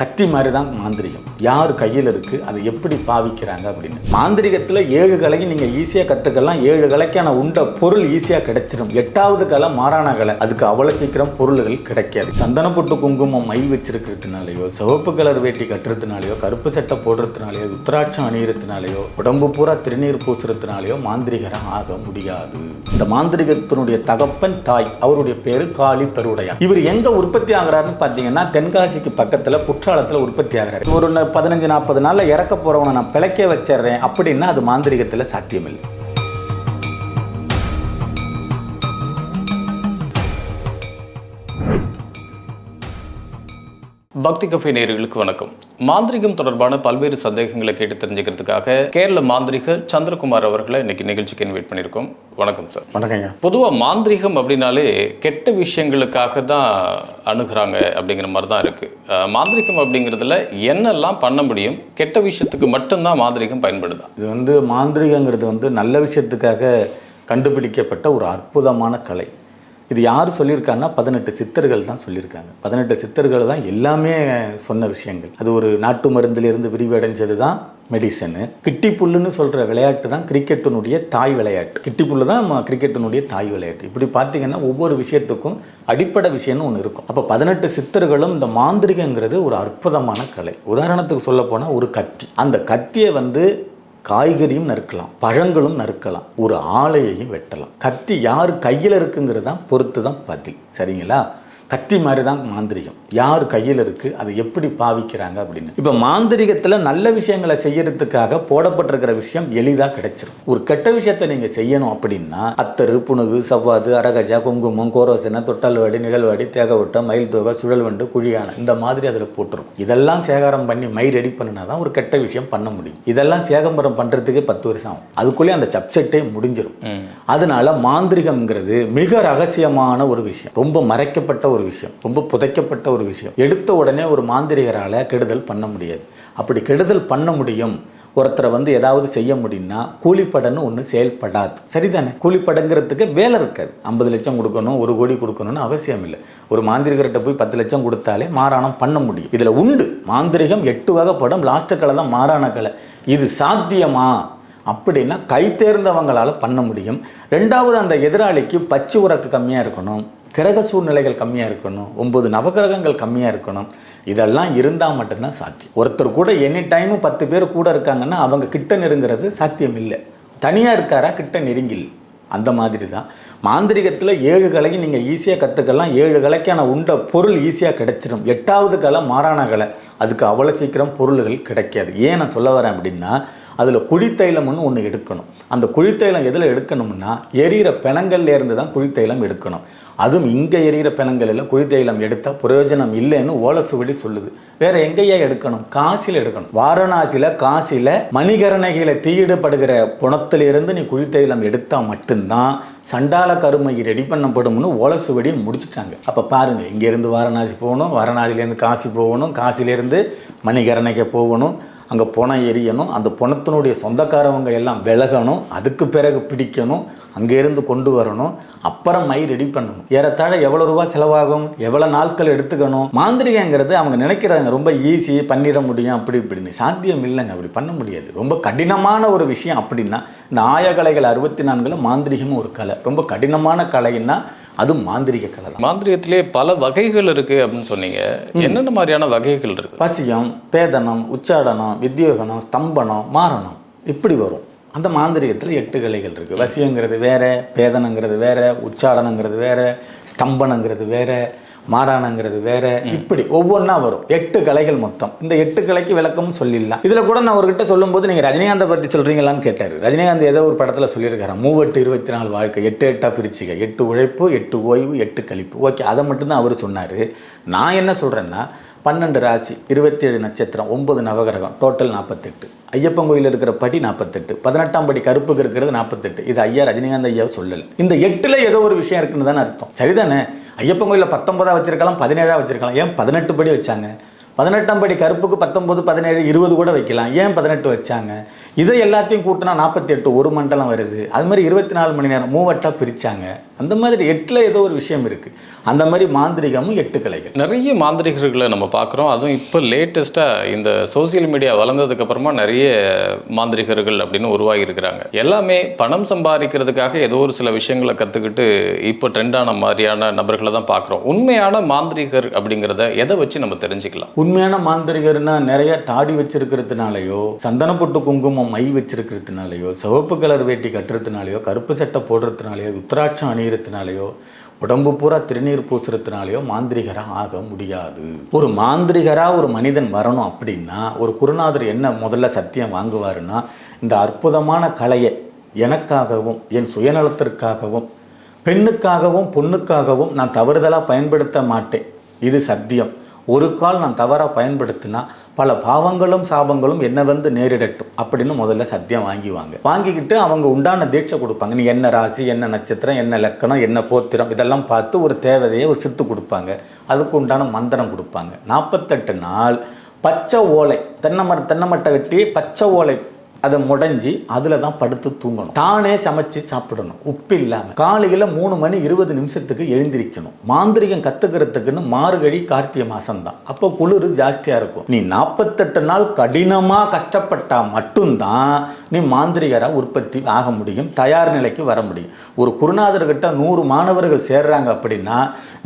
கத்தி மாதிரி தான் மாந்திரிகம். யார் கையில் இருக்குது அதை எப்படி பாவிக்கிறாங்க அப்படின்னு. மாந்திரிகத்தில் ஏழு கலையும் நீங்கள் ஈஸியாக கற்றுக்கலாம் ஏழு கலைக்கான உண்ட பொருள் ஈஸியாக கிடைச்சிடும் எட்டாவது கலை மாறான கலை. அதுக்கு அவ்வளோ சீக்கிரம் பொருள்கள் கிடைக்காது. சந்தனப்பொட்டு குங்குமம் மை வச்சிருக்கிறதுனாலையோ சிவப்பு கலர் வேட்டி கட்டுறதுனாலையோ கருப்பு சட்டை போடுறதுனாலையோ உத்தராட்சம் அணியறதுனாலையோ உடம்பு பூரா திருநீர் பூசுறதுனாலையோ மாந்திரிகரம் ஆக முடியாது. இந்த மாந்திரிகத்தினுடைய தகப்பன் தாய் அவருடைய பேர் காளி பெருவுடையார் இவர் எங்கே உற்பத்தி ஆகுறாருன்னு பார்த்தீங்கன்னா தென்காசிக்கு பக்கத்துல குற்றாலத்தில் உற்பத்தி ஆகிறார். ஒரு பதினஞ்சு நாற்பது நாளில் இறக்க போறவனை நான் பிழைக்க வச்சிடுறேன் அப்படின்னா அது மாந்திரிகத்தில் சாத்தியமில்லை. பக்தி கஃபே நேயர்களுக்கு வணக்கம். மாந்திரிகம் தொடர்பான பல்வேறு சந்தேகங்களை கேட்டு தெரிஞ்சுக்கிறதுக்காக கேரள மாந்திரிகர் சந்திரகுமார் அவர்களை இன்னைக்கு நிகழ்ச்சிக்கு இன்வைட் பண்ணியிருக்கோம். வணக்கம் சார் வணக்கங்க. பொதுவாக மாந்திரிகம் அப்படின்னாலே கெட்ட விஷயங்களுக்காக தான் அணுகுறாங்க அப்படிங்கிற மாதிரி தான் இருக்கு. அஹ், மாந்திரிகம் அப்படிங்கிறதுல என்னெல்லாம் பண்ண முடியும்? கெட்ட விஷயத்துக்கு மட்டும்தான் மாந்திரிகம் பயன்படுதா? இது வந்து மாந்திரிகங்கிறது வந்து நல்ல விஷயத்துக்காக கண்டுபிடிக்கப்பட்ட ஒரு அற்புதமான கலை. இது யார் சொல்லியிருக்காங்கன்னா பதினெட்டு சித்தர்கள் தான் சொல்லியிருக்காங்க. பதினெட்டு சித்தர்கள் தான் எல்லாமே சொன்ன விஷயங்கள். அது ஒரு நாட்டு மருந்திலிருந்து விரிவடைஞ்சது தான் மெடிசனு கிட்டி புல்லுன்னு சொல்கிற விளையாட்டு தான் கிரிக்கெட்டினுடைய தாய் விளையாட்டு. கிட்டி புல்லு தான் கிரிக்கெட்டினுடைய தாய் விளையாட்டு. இப்படி பார்த்தீங்கன்னா ஒவ்வொரு விஷயத்துக்கும் அடிப்படை விஷயம்னு ஒன்று இருக்கும். அப்போ பதினெட்டு சித்தர்களும் இந்த மாந்திரிகங்கிறது ஒரு அற்புதமான கலை. உதாரணத்துக்கு சொல்ல போனால் ஒரு கத்தி. அந்த கத்தியை வந்து காய்கறியும் நறுக்கலாம் பழங்களும் நறுக்கலாம் ஒரு ஆலையையும் வெட்டலாம். கத்தி யார் கையில் இருக்குங்கிறதான் பொறுத்து தான் பதில். சரிங்களா? கத்தி மாதிரி தான் மாந்திரிகம். யார் கையில் இருக்கு அதை எப்படி பாவிக்கிறாங்க அப்படின்னு. இப்போ மாந்திரிகத்தில் நல்ல விஷயங்களை செய்யறதுக்காக போடப்பட்டிருக்கிற விஷயம் எளிதாக கிடைச்சிரும். ஒரு கெட்ட விஷயத்தை நீங்கள் செய்யணும் அப்படின்னா அத்தரு புணுகு சவ்வாது அரகஜா குங்குமம் கோரோசனை தொட்டல்வாடி நிழல்வாடி தேகவட்டம் மயில் தோகை சுழல்வண்டு குழியான இந்த மாதிரி அதில் போட்டிருக்கும். இதெல்லாம் சேகாரம் பண்ணி மை ரெடி பண்ணினா தான் ஒரு கெட்ட விஷயம் பண்ண முடியும். இதெல்லாம் சேகம்பரம் பண்ணுறதுக்கே பத்து வருஷம் ஆகும். அதுக்குள்ளேயே அந்த சப்செட்டே முடிஞ்சிடும் அதனால மாந்திரிகம்ங்கிறது மிக ரகசியமான ஒரு விஷயம். ரொம்ப மறைக்கப்பட்ட ஒரு விஷயம். ரொம்ப புதைக்கப்பட்ட ஒரு விஷயம். எடுத்த உடனே ஒரு மாந்திரிகரால் கெடுதல் பண்ண முடியாது. அப்படி கெடுதல் பண்ண முடியும். ஒருத்தரை வந்து ஏதாவது செய்ய முடியும்னா கூலிப்படன்னு ஒன்று செயல்படாது. சரிதானே? கூலிப்படங்கிறதுக்கு வேலை இருக்காது. ஐம்பது லட்சம் கொடுக்கணும் ஒரு கோடி கொடுக்கணும்னு அவசியம் இல்லை. ஒரு மாந்திரிகர்கிட்ட போய் பத்து லட்சம் கொடுத்தாலே மாறாணம் பண்ண முடியும். இதில் உண்டு. மாந்திரிகம் எட்டு வகைப்படும். லாஸ்ட்டு கலை தான் மாறான கலை. இது சாத்தியமா? அப்படின்னா கை தேர்ந்தவங்களால் பண்ண முடியும். ரெண்டாவது அந்த எதிராளிக்கு பச்சை உறக்கு கம்மியாக இருக்கணும். கிரக சூழ்நிலைகள் கம்மியாக இருக்கணும். ஒம்பது நவகிரகங்கள் கம்மியாக இருக்கணும். இதெல்லாம் இருந்தால் மட்டும்தான் சாத்தியம். ஒருத்தர் கூட எனி டைமும் பத்து பேர் கூட இருக்காங்கன்னா அவங்க கிட்ட நெருங்கிறது சாத்தியம் இல்லை. தனியாக இருக்காரா கிட்ட நெருங்கில். அந்த மாதிரி தான் மாந்திரிகத்தில் ஏழு கலையும் நீங்கள் ஈஸியாக கற்றுக்கலாம் ஏழு கலைக்கான உண்ட பொருள் ஈஸியாக கிடைச்சிடும் எட்டாவது கலை மாறான கலை. அதுக்கு அவ்வளோ சீக்கிரம் பொருள்கள் கிடைக்காது. ஏன் நான் சொல்ல வரேன் அப்படின்னா அதில் குழித்தைலம்னு ஒன்று எடுக்கணும். அந்த குழித்தைலம் எதில் எடுக்கணும்னா எரியிற பிணங்கள்ல இருந்து தான் குழித்தைலம் எடுக்கணும். அதுவும் இங்கே எரியிற பிணங்களில் குழித்தைலம் எடுத்தால் பிரயோஜனம் இல்லைன்னு ஓலசுவடி சொல்லுது. வேற எங்கேயா எடுக்கணும்? காசியில் எடுக்கணும். வாரணாசியில் காசியில் மணிகரணைகளை தீயிடப்படுகிற புணத்திலிருந்து நீ குழித்தைலம் எடுத்தால் மட்டும்தான் சண்டால கருமை ரெடி பண்ணப்படும்னு ஓலசுவடியை முடிச்சிட்டாங்க. அப்போ பாருங்க இங்கேருந்து வாரணாசி போகணும் வாரணாசிலேருந்து காசி போகணும் காசிலேருந்து மணிகரணைக்கு போகணும். அங்கே புணம் எரியணும். அந்த புணத்தினுடைய சொந்தக்காரவங்க எல்லாம் விலகணும். அதுக்கு பிறகு பிடிக்கணும். அங்கேருந்து கொண்டு வரணும். அப்புறம் மை ரெடி பண்ணணும். ஏறத்தாழ எவ்வளோ ரூபா செலவாகும்? எவ்வளோ நாட்கள் எடுத்துக்கணும்? மாந்திரிகங்கிறது அவங்க நினைக்கிறாங்க ரொம்ப ஈஸி பண்ணிட முடியும் அப்படி இப்படின்னு. சாத்தியம் இல்லைங்க. அப்படி பண்ண முடியாது. ரொம்ப கடினமான ஒரு விஷயம் அப்படின்னா இந்த ஆயக்கலைகள் அறுபத்தி நான்கில் மாந்திரிகமும் ஒரு கலை. ரொம்ப கடினமான கலைன்னா அது மாந்திரிக கலை மாந்திரிகத்திலே பல வகைகள் இருக்கு அப்படின்னு சொன்னீங்க. என்னென்ன மாதிரியான வகைகள் இருக்கு? பசியம் பேதனம் உச்சாடனம் வித்யோகனம் ஸ்தம்பனம் மாரணம் இப்படி வரும். அந்த மாந்திரிகத்தில் எட்டு கலைகள் இருக்குது வசியங்கிறது வேற பேதனங்கிறது வேற உச்சாடனங்கிறது வேற ஸ்தம்பனங்கிறது வேற மாறானங்கிறது வேற. இப்படி ஒவ்வொன்றா வரும். எட்டு கலைகள் மொத்தம். இந்த எட்டு கலைக்கு விளக்கமும் சொல்லிடலாம். இதில் கூட நான் அவர்கிட்ட சொல்லும்போது நீங்கள் ரஜினிகாந்தை பற்றி சொல்கிறீங்களான்னு கேட்டார். ரஜினிகாந்த் ஏதோ ஒரு படத்தில் சொல்லியிருக்காரு. மூவெட்டு இருபத்தி நாலு வாழ்க்கை எட்டு எட்டா பிரிச்சுக்க எட்டு உழைப்பு எட்டு ஓய்வு எட்டு கழிப்பு. ஓகே அதை மட்டும்தான் அவர் சொன்னார். நான் என்ன சொல்கிறேன்னா பன்னெண்டு ராசி இருபத்தி ஏழு நட்சத்திரம் ஒன்பது நவகிரகம் டோட்டல் நாற்பத்தெட்டு ஐயப்பன் கோயில் இருக்கிற படி நாற்பத்தெட்டு பதினெட்டாம் படி கருப்புக்கு இருக்கிறது நாற்பத்தெட்டு இது ஐயா ரஜினிகாந்த் ஐயா சொல்லலை. இந்த எட்டில் ஏதோ ஒரு விஷயம் இருக்குன்னு தானே அர்த்தம். சரிதானே? ஐயப்பன் கோயிலில் பத்தொன்பதாக வச்சிருக்கலாம் பதினேழாக வச்சிருக்கலாம். ஏன் பதினெட்டு படி வச்சாங்க? பதினெட்டாம் படி கருப்புக்கு பத்தொன்பது பதினேழு இருபது கூட வைக்கலாம். ஏன் பதினெட்டு வச்சாங்க? இதை எல்லாத்தையும் கூட்டினா நாற்பத்தி எட்டு ஒரு மண்டலம் வருது. அது மாதிரி இருபத்தி நாலு மணி நேரம் மூவட்டாக பிரித்தாங்க அந்த மாதிரி எட்டில் ஏதோ ஒரு விஷயம் இருக்குது அந்த மாதிரி மாந்திரிகமும் எட்டு கலைகள் நிறைய மாந்திரிகர்களை நம்ம பார்க்குறோம். அதுவும் இப்போ லேட்டஸ்ட்டாக இந்த சோஷியல் மீடியா வளர்ந்ததுக்கப்புறமா நிறைய மாந்திரிகர்கள் அப்படின்னு உருவாகி இருக்கிறாங்க. எல்லாமே பணம் சம்பாதிக்கிறதுக்காக ஏதோ ஒரு சில விஷயங்களை கற்றுக்கிட்டு இப்போ ட்ரெண்டான மாதிரியான நபர்களை தான் பார்க்குறோம். உண்மையான மாந்திரிகர் அப்படிங்கிறத எதை வச்சு நம்ம தெரிஞ்சுக்கலாம்? உண்மையான மாந்திரிகர்னா நிறைய தாடி வச்சிருக்கிறதுனாலயோ சந்தனப்பட்டு குங்குமம் மை வச்சிருக்கிறதுனாலயோ சிவப்பு கலர் வேட்டி கட்டுறதுனாலயோ கருப்பு சட்டை போடுறதுனாலயோ உத்திராட்சம் அணியறதுனாலயோ உடம்பு பூரா திருநீர் பூசுறதுனாலயோ மாந்திரிகராக ஆக முடியாது. ஒரு மாந்திரிகராக ஒரு மனிதன் வரணும் அப்படின்னா ஒரு குருநாதர் என்ன முதல்ல சத்தியம் வாங்குவாருன்னா இந்த அற்புதமான கலையை எனக்காகவும் என் சுயநலத்திற்காகவும் பெண்ணுக்காகவும் பொண்ணுக்காகவும் நான் தவறுதலாக பயன்படுத்த மாட்டேன். இது சத்தியம். ஒரு கால் நான் தவறாக பயன்படுத்தினா பல பாவங்களும் சாபங்களும் என்னை வந்து நேரிடட்டும் அப்படின்னு முதல்ல சத்தியம் வாங்கிவாங்க. வாங்கிக்கிட்டு அவங்க உண்டான தீட்சை கொடுப்பாங்க. நீ என்ன ராசி என்ன நட்சத்திரம் என்ன லக்கணம் என்ன போத்திரம் இதெல்லாம் பார்த்து ஒரு தேவதையை ஒரு சித்து கொடுப்பாங்க. அதுக்கு உண்டான மந்திரம் கொடுப்பாங்க. நாற்பத்தெட்டு நாள் பச்சை ஓலை தென்னை மர தென்னை மட்டை வெட்டி பச்சை ஓலை அதை முடைஞ்சி அதில் தான் படுத்து தூங்கணும். தானே சமைச்சு சாப்பிடணும். உப்பு இல்லாமல் காலையில் மூணு மணி இருபது நிமிஷத்துக்கு எழுந்திரிக்கணும். மாந்திரிகம் கற்றுக்கிறதுக்குன்னு மார்கழி கார்த்திகை மாதம் தான் அப்போ குளிர் ஜாஸ்தியாக இருக்கும். நீ நாற்பத்தெட்டு நாள் கடினமாக கஷ்டப்பட்டால் மட்டும்தான் நீ மாந்திரிகராக உற்பத்தி ஆக முடியும் தயார் நிலைக்கு வர முடியும். ஒரு குருநாதர்கிட்ட நூறு மாணவர்கள் சேர்றாங்க அப்படின்னா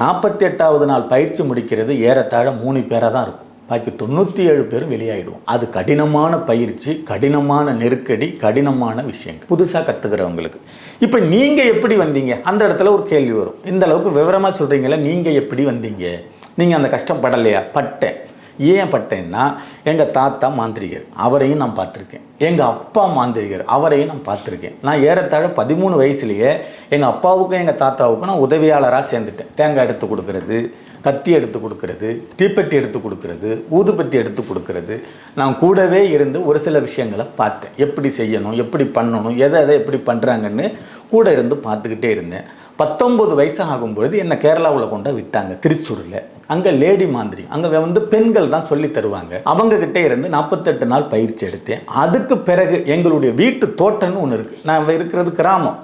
நாற்பத்தி எட்டாவது நாள் பயிற்சி முடிக்கிறது ஏறத்தாழ மூணு பேராக தான் இருக்கும். பாக்கி தொண்ணூற்றி ஏழு பேரும் வெளியாகிடுவோம் அது கடினமான பயிற்சி கடினமான நெருக்கடி கடினமான விஷயங்கள். புதுசாக கற்றுக்கிறவங்களுக்கு இப்போ நீங்கள் எப்படி வந்தீங்க? அந்த இடத்துல ஒரு கேள்வி வரும். இந்த அளவுக்கு விவரமாக சொல்கிறீங்களே நீங்கள் எப்படி வந்தீங்க? நீங்கள் அந்த கஷ்டம் படலையா? பட்டேன். ஏன் பட்டேன்னா எங்கள் தாத்தா மாந்திரிகர். அவரையும் நான் பார்த்துருக்கேன். எங்கள் அப்பா மாந்திரிகர் அவரையும் நான் பார்த்துருக்கேன். நான் ஏறத்தாழ பதிமூணு வயசுலேயே எங்கள் அப்பாவுக்கும் எங்கள் தாத்தாவுக்கும் நான் உதவியாளராக சேர்ந்துட்டேன். தேங்காய் எடுத்து கொடுக்கறது கத்தி எடுத்து கொடுக்கறது தீப்பெட்டி எடுத்து கொடுக்கறது ஊதுபத்தி எடுத்து கொடுக்கறது. நான் கூடவே இருந்து ஒரு சில விஷயங்களை பார்த்தேன். எப்படி செய்யணும் எப்படி பண்ணணும் எதை எதை எப்படி பண்ணுறாங்கன்னு கூட இருந்து பார்த்துக்கிட்டே இருந்தேன். பத்தொம்பது வயசு ஆகும்பொழுது என்னை கேரளாவில் கொண்டா விட்டாங்க திருச்சூரில். அங்கே லேடி மாந்திரி அங்கே வந்து பெண்கள் தான் சொல்லி தருவாங்க. அவங்க கிட்டே இருந்து நாற்பத்தெட்டு நாள் பயிற்சி எடுத்தேன். அதுக்கு பிறகு எங்களுடைய வீட்டு தோட்டம்னு ஒன்று இருக்குது நான் இருக்கிறது கிராமம்.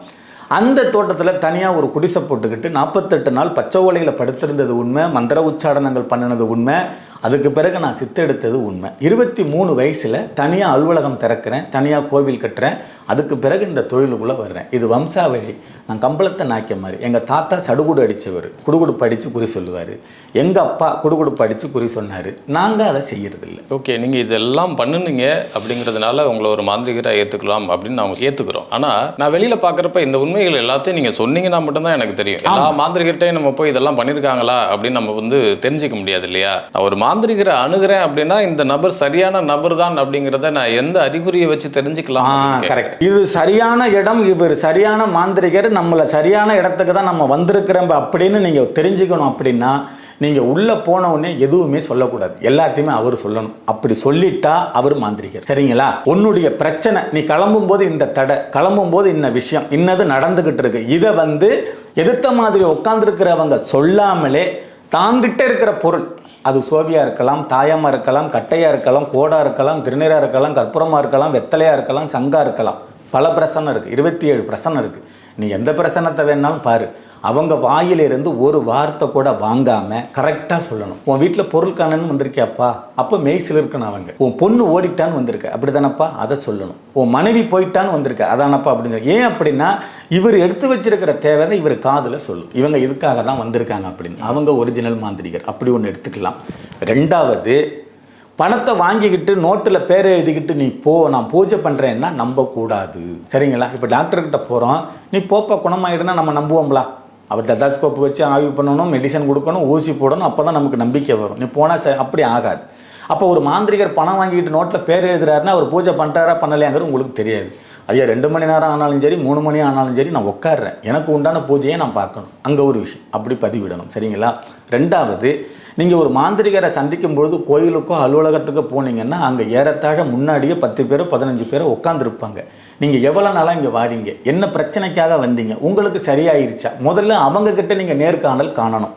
அந்த தோட்டத்தில் தனியாக ஒரு குடிசை போட்டுக்கிட்டு நாற்பத்தெட்டு நாள் பச்சை ஓலையில் படுத்திருந்தது உண்மை மந்திர உச்சாடனங்கள் பண்ணினது உண்மை. அதுக்கு பிறகு நான் சித்தெடுத்தது உண்மை. இருபத்தி மூணு வயசில் தனியாக அலுவலகம் திறக்கிறேன் தனியாக கோவில் கட்டுறேன் அதுக்கு பிறகு இந்த தொழிலுக்குள்ளே வர்றேன். இது வம்சாவழி. நான் கம்பளத்தை நாய்க்க மாதிரி. எங்கள் தாத்தா சடுகுடு அடித்தவர் குடுகுடு படித்து குறி சொல்லுவார். எங்கள் அப்பா குடுகுடு படித்து குறி சொன்னார். நாங்கள் அதை செய்யறதில்ல. ஓகே நீங்கள் இதெல்லாம் பண்ணுனீங்க அப்படிங்கிறதுனால உங்களை ஒரு மாந்திரிகராக ஏற்றுக்கலாம் அப்படின்னு நாம ஏற்றுக்கிறோம் ஆனால் நான் வெளியில் பார்க்குறப்ப இந்த உண்மைகள் எல்லாத்தையும் நீங்கள் சொன்னீங்கன்னா மட்டும்தான் எனக்கு தெரியும். எல்லா மாந்திரிகர்கிட்டையும் நம்ம போய் இதெல்லாம் பண்ணியிருக்காங்களா அப்படின்னு நம்ம வந்து தெரிஞ்சுக்க முடியாது இல்லையா? ஒரு மாந்திரிகரை அணுகிறேன் அப்படின்னா இந்த நபர் சரியான நபர் தான் அப்படிங்கிறத நான் எந்த அறிகுறியை வச்சு தெரிஞ்சுக்கலாம். கரெக்ட் இது சரியான இடம் இவர் சரியான மாந்திரிகர் நம்மளை சரியான இடத்துக்கு தான் நம்ம வந்திருக்கிறோம் அப்படின்னு நீங்கள் தெரிஞ்சுக்கணும் அப்படின்னா நீங்கள் உள்ளே போன உடனே எதுவுமே சொல்லக்கூடாது. எல்லாத்தையுமே அவர் சொல்லணும். அப்படி சொல்லிட்டா அவர் மாந்திரிகர். சரிங்களா? உன்னுடைய பிரச்சனை நீ கிளம்பும் போது இந்த தடை கிளம்பும் போது இந்த விஷயம் இன்னது நடந்துக்கிட்டு இருக்கு. இதை வந்து எதிர்த்த மாதிரி உட்காந்துருக்கிறவங்க சொல்லாமலே தாங்கிட்ட இருக்கிற பொருள் அது சோபியாக இருக்கலாம் தாயமாக இருக்கலாம் கட்டையாக இருக்கலாம் கோடாக இருக்கலாம் திருநீராக இருக்கலாம் கற்பூரமாக இருக்கலாம் வெத்தலையாக இருக்கலாம் சங்கா இருக்கலாம். பல பிரசனம் இருக்குது இருபத்தி ஏழு பிரசனம் இருக்குது நீ எந்த பிரசனத்தை வேணாலும் பாரு. அவங்க வாயிலிருந்து ஒரு வார்த்தை கூட வாங்காமல் கரெக்டாக சொல்லணும். உன் வீட்டில் பொருள் காணன்னு வந்திருக்கியாப்பா? அப்போ மெய்சில் இருக்கணும் அவங்க. உன் பொண்ணு ஓடிட்டான்னு வந்திருக்க. அப்படி தானப்பா அதை சொல்லணும். உன் மனைவி போயிட்டான்னு வந்திருக்க. அதானப்பா அப்படின்னு ஏன் அப்படின்னா இவர் எடுத்து வச்சிருக்கிற தேவை இவர் காதில் சொல்லும். இவங்க இதுக்காக தான் வந்திருக்காங்க அப்படின்னு. அவங்க ஒரிஜினல் மாந்திரிகர். அப்படி ஒன்று எடுத்துக்கலாம். ரெண்டாவது பணத்தை வாங்கிக்கிட்டு நோட்டில் பேர் எழுதிக்கிட்டு நீ போ நான் பூஜை பண்ணுறேன்னா நம்பக்கூடாது. சரிங்களா? இப்போ டாக்டர்கிட்ட போகிறோம் நீ போப்பா குணமாயிடுனா நம்ம நம்புவோம்ல? அவர் டெதாஸ்கோப் வச்சு ஆய்வு பண்ணணும் மெடிசன் கொடுக்கணும் ஊசி போடணும் அப்போ தான் நமக்கு நம்பிக்கை வரும். நீ போனால் ச அப்படி ஆகாது. அப்போ ஒரு மாந்திரிகர் பணம் வாங்கிட்டு நோட்டில் பேர் எழுதுறாருன்னா அவர் பூஜை பண்ணுறாரா பண்ணலையாங்கிறது உங்களுக்கு தெரியாது. ஐயா ரெண்டு மணி நேரம் ஆனாலும் சரி மூணு மணி ஆனாலும் சரி நான் உட்காடுறேன் எனக்கு உண்டான பூஜையை நான் பார்க்கணும். அங்கே ஒரு விஷயம். அப்படி பதிவிடணும். சரிங்களா? ரெண்டாவது நீங்கள் ஒரு மாந்திரிகரை சந்திக்கும் பொழுது கோயிலுக்கோ அலுவலகத்துக்கோ போனீங்கன்னா அங்கே ஏறத்தாழ முன்னாடியே பத்து பேரோ பதினஞ்சு பேரோ உட்காந்துருப்பாங்க நீங்கள் எவ்வளோ நாளாக இங்கே வாரீங்க? என்ன பிரச்சனைக்காக வந்தீங்க? உங்களுக்கு சரியாயிருச்சா? முதல்ல அவங்கக்கிட்ட நீங்கள் நேர்காணல் காணணும்.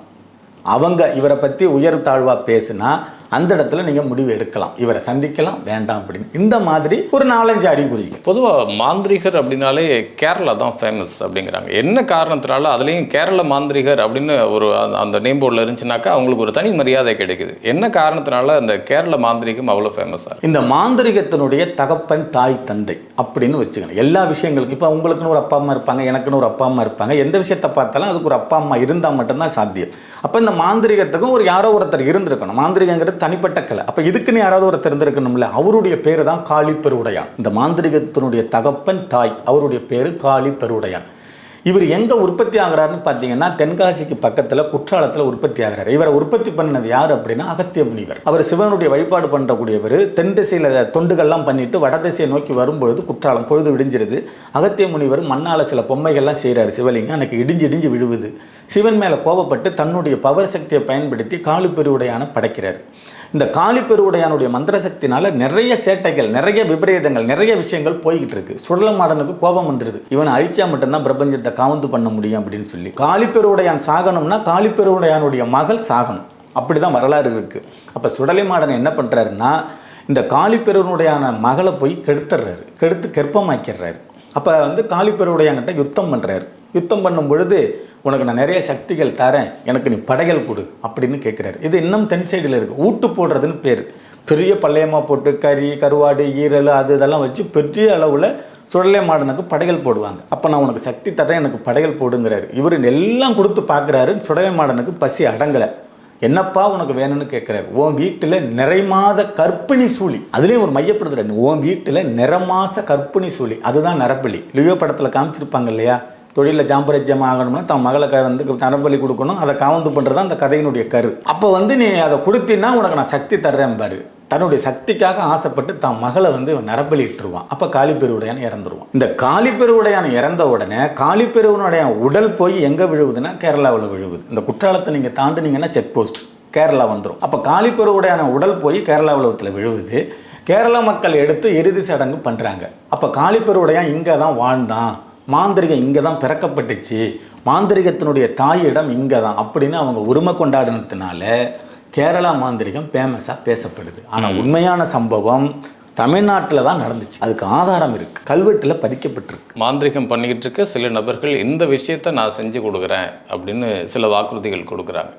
அவங்க இவரை பற்றி உயர் தாழ்வாக பேசுனா அந்த இடத்துல நீங்கள் முடிவு எடுக்கலாம். இவரை சந்திக்கலாம் வேண்டாம் அப்படின்னு. இந்த மாதிரி ஒரு நாலஞ்சு அறிகுறிகள். பொதுவாக மாந்திரிகர் அப்படின்னாலே கேரளா தான் ஃபேமஸ் அப்படிங்கிறாங்க. என்ன காரணத்தினால அதுலேயும் கேரள மாந்திரிகர் அப்படின்னு ஒரு அந்த- நேம் போர்டில் இருந்துச்சுனாக்கா அவங்களுக்கு ஒரு தனி மரியாதை கிடைக்குது. என்ன காரணத்தினால அந்த கேரள மாந்திரிகம் அவ்வளோ ஃபேமஸாக இந்த மாந்திரிகத்தினுடைய தகப்பன் தாய் தந்தை அப்படின்னு வச்சுக்கணும் எல்லா விஷயங்களுக்கும் இப்போ உங்களுக்குன்னு ஒரு அப்பா அம்மா இருப்பாங்க எனக்குன்னு ஒரு அப்பா அம்மா இருப்பாங்க. எந்த விஷயத்தை பார்த்தாலும் அதுக்கு ஒரு அப்பா அம்மா இருந்தால் மட்டும்தான் சாத்தியம். அப்போ இந்த மாந்திரிகத்துக்கும் ஒரு யாரோ ஒருத்தர் இருந்திருக்கணும். மாந்திரிகங்கிறது தனிப்பட்ட கலை. அப்போ இதுக்குன்னு யாராவது ஒரு தெரிந்திருக்கணும்ல அவருடைய பேர் தான் காளி பெருவுடையான் இந்த மாந்திரிகத்தினுடைய தகப்பன் தாய் அவருடைய பேர் காளி பெருவுடையான் இவர் எங்கே உற்பத்தி ஆகுறாருன்னு பார்த்தீங்கன்னா தென்காசிக்கு பக்கத்தில் குற்றாலத்தில் உற்பத்தி ஆகிறார். இவரை உற்பத்தி பண்ணது யார் அப்படின்னா அகத்திய முனிவர். அவர் சிவனுடைய வழிபாடு பண்ணக்கூடியவர் தென் திசையில் தொண்டுகள்லாம் பண்ணிட்டு வட திசையை நோக்கி வரும்பொழுது குற்றாலம் பொழுது விடிஞ்சிருது. அகத்திய முனிவர் மண்ணால சில பொம்மைகள்லாம் செய்கிறாரு சிவலிங்கம். எனக்கு இடிஞ்சு இடிஞ்சு விழுவுது. சிவன் மேலே கோபப்பட்டு தன்னுடைய பவர் சக்தியை பயன்படுத்தி காலி பெருவுடையான படைக்கிறார். இந்த காளி பெருவுடையானுடைய மந்திர சக்தினால நிறைய சேட்டைகள் நிறைய விபரீதங்கள் நிறைய விஷயங்கள் போய்கிட்டு இருக்கு. சுடலமாடனுக்கு கோபம் வந்துடுது இவனை அழிச்சா மட்டும்தான் பிரபஞ்சத்தை காவந்து பண்ண முடியும் அப்படின்னு சொல்லி. காளிப்பெருவுடையான் சாகணும்னா காளி மகள் சாகணும். அப்படிதான் வரலாறு அப்போ சுடலை மாடன் என்ன பண்ணுறாருன்னா இந்த காளிப்பெருவனுடையான மகளை போய் கெடுத்துடுறாரு கெடுத்து கெற்பமாக்கிடுறாரு அப்போ வந்து காளிப்பெருவுடையான்கிட்ட யுத்தம் பண்ணுறாரு யுத்தம் பண்ணும் பொழுது உனக்கு நான் நிறைய சக்திகள் தரேன். எனக்கு நீ படைகள் கொடு. அப்படின்னு கேட்குறாரு இது இன்னும் தென் சைடில் இருக்குது ஊட்டு போடுறதுன்னு பேர். பெரிய பள்ளையமாக போட்டு கறி கருவாடு ஈரல் அது இதெல்லாம் வச்சு பெரிய அளவில் சுடலை மாடனுக்கு படைகள் போடுவாங்க. அப்போ நான் உனக்கு சக்தி தரேன் எனக்கு படைகள் போடுங்கிறாரு. இவர் எல்லாம் கொடுத்து பார்க்குறாரு சுடலை மாடனுக்கு பசி அடங்கலை. என்னப்பா உனக்கு வேணும்னு கேட்குறாரு உன் வீட்டில் நிறைமாத கற்பிணி சூழி அதுலேயும் ஒரு மையப்படுத்துறாரு. உன் வீட்டில் நிறமாச கற்பிணி சூழி அதுதான் நரப்பலி லியோ படத்தில் காமிச்சிருப்பாங்க இல்லையா? தொழிலில் ஜாம்பரஜ்யம் ஆகணும்னா தன் மகளை வந்து நரபலி கொடுக்கணும். அதை காவந்து பண்ணுறது அந்த கதையினுடைய கரு. அப்போ வந்து நீ அதை கொடுத்தீன்னா உனக்கு நான் சக்தி தர்றேன் பாரு. தன்னுடைய சக்திக்காக ஆசைப்பட்டு தன் மகளை வந்து நரபலி இட்டுருவான் அப்போ காளிப்பெருவுடையான் இறந்துருவான். இந்த காளிப்பெருவுடையான் இறந்த உடனே காளிப்பெருவனுடைய உடல் போய் எங்கே விழுவுதுன்னா கேரளாவில் விழுவுது. இந்த குற்றாலத்தை நீங்கள் தாண்டுனீங்கன்னா செக் போஸ்ட் கேரளா வந்துடும் அப்போ காளிப்பெருவுடையான உடல் போய் கேரளா உலகத்தில் விழுவுது. கேரளா மக்கள் எடுத்து இறுதி சடங்கு பண்ணுறாங்க அப்போ காளிப்பெருவுடையான் இங்கே தான் வாழ்ந்தான். மாந்திரிகம் இங்கே தான் பிறக்கப்பட்டுச்சு. மாந்திரிகத்தினுடைய தாயிடம் இங்கே தான் அப்படின்னு அவங்க உரிமை கொண்டாடினதுனால கேரளா மாந்திரிகம் ஃபேமஸாக பேசப்படுது. ஆனால் உண்மையான சம்பவம் தமிழ்நாட்டில் தான் நடந்துச்சு. அதுக்கு ஆதாரம் இருக்குது கல்வெட்டில் பதிக்கப்பட்டிருக்கு. மாந்திரிகம் பண்ணிக்கிட்டு இருக்க சில நபர்கள் இந்த விஷயத்தை நான் செஞ்சு கொடுக்குறேன் அப்படின்னு சில வாக்குறுதிகள் கொடுக்குறாங்க.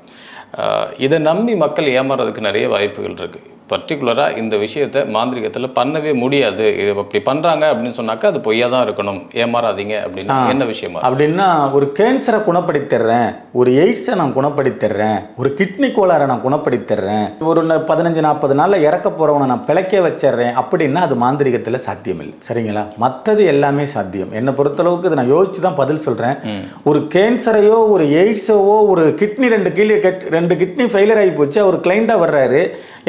இதை நம்பி மக்கள் ஏமாறதுக்கு நிறைய வாய்ப்புகள் இருக்குது பர்டிகுலராக இந்த விஷயத்தை மாந்திரிகத்தில் பண்ணவே முடியாது. இது அப்படி பண்ணுறாங்க அப்படின்னு சொன்னாக்கா அது பொய்யா தான் இருக்கணும். ஏமாறாதீங்க அப்படின்னு என்ன விஷயமா? அப்படின்னா ஒரு கேன்சரை குணப்படுத்திடுறேன் ஒரு எய்ட்ஸை நான் குணப்படுத்திடுறேன் ஒரு கிட்னி கோளாறை நான் குணப்படுத்திடுறேன் ஒரு பதினஞ்சு நாற்பது நாளில் இறக்க போகிறவனை நான் பிழைக்க வச்சிடுறேன் அப்படின்னா அது மாந்திரிகத்தில் சாத்தியம் இல்லை சரிங்களா? மற்றது எல்லாமே சாத்தியம். என்னை பொறுத்தளவுக்கு இதை நான் யோசிச்சு தான் பதில் சொல்கிறேன் ஒரு கேன்சரையோ ஒரு எய்ட்ஸோவோ ஒரு கிட்னி ரெண்டு கீழே கட் ரெண்டு கிட்னி ஃபெயிலியர் ஆகி போச்சு. அவர் கிளைண்டாக வர்றாரு.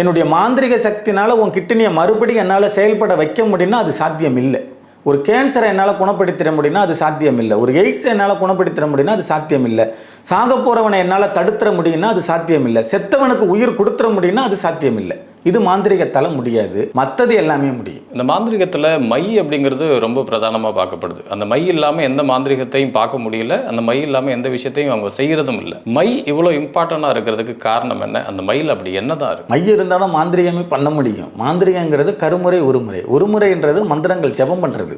என்னுடைய மாந்திரிக சக்தினால் உன் கிட்னியை மறுபடியும் என்னால் செயல்பட வைக்க முடியும்னா அது சாத்தியம் இல்லை ஒரு கேன்சரை என்னால் குணப்படுத்திட முடியும்னா அது சாத்தியம் இல்லை ஒரு எய்ட்ஸை என்னால் குணப்படுத்திட முடியும்னா அது சாத்தியம் இல்லை சாக போகிறவனை என்னால் தடுத்துற முடியும்னா அது சாத்தியம் இல்லை செத்தவனுக்கு உயிர் கொடுத்துட முடியும்னா அது சாத்தியம் இல்லை இது மாந்திரிகத்தால் முடியாது. மற்றது எல்லாமே முடியும். இந்த மாந்திரிகத்தில் மை அப்படிங்கிறது ரொம்ப பிரதானமாக பார்க்கப்படுது. அந்த மை இல்லாமல் எந்த மாந்திரிகத்தையும் பார்க்க முடியல. அந்த மை இல்லாமல் எந்த விஷயத்தையும் அவங்க செய்கிறதும் இல்லை. மை இவ்வளோ இம்பார்ட்டண்ட்டாக இருக்கிறதுக்கு காரணம் என்ன? அந்த மையில் அப்படி என்னதான் இருக்கு? மையம் இருந்தால் தான் மாந்திரிகமே பண்ண முடியும். மாந்திரிகங்கிறது கருமுறை ஒருமுறை. ஒருமுறைன்றது மந்திரங்கள் ஜெபம் பண்ணுறது